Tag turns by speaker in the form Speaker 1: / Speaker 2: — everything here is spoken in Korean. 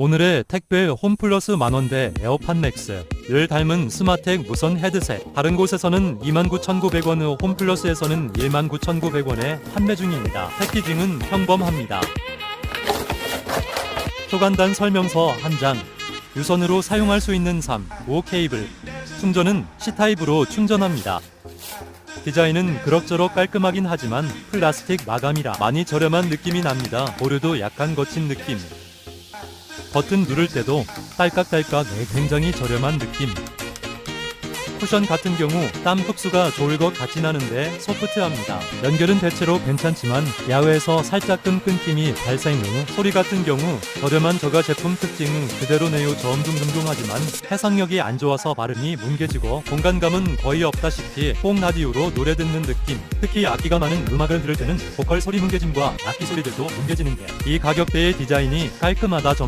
Speaker 1: 오늘의 택배 홈플러스 만원대 에어팟 맥스를 닮은 스마텍 무선 헤드셋 다른 곳에서는 29,900원 홈플러스에서는 19,900원에 판매 중입니다. 패키징은 평범합니다. 초간단 설명서 한 장, 유선으로 사용할 수 있는 3, 5 케이블, 충전은 C타입으로 충전합니다. 디자인은 그럭저럭 깔끔하긴 하지만 플라스틱 마감이라 많이 저렴한 느낌이 납니다. 보르도 약간 거친 느낌. 버튼 누를 때도 딸깍딸깍 네, 굉장히 저렴한 느낌. 쿠션 같은 경우 땀 흡수가 좋을 것 같진 않은데 소프트합니다. 연결은 대체로 괜찮지만 야외에서 살짝끔 끊김이 발생 후 소리 같은 경우 저렴한 저가 제품 특징은 그대로네요 점둥둥둥하지만 해상력이 안 좋아서 발음이 뭉개지고 공간감은 거의 없다시피 뽕 라디오로 노래 듣는 느낌 특히 악기가 많은 음악을 들을 때는 보컬 소리 뭉개짐과 악기 소리들도 뭉개지는 게 이 가격대의 디자인이 깔끔하다 정도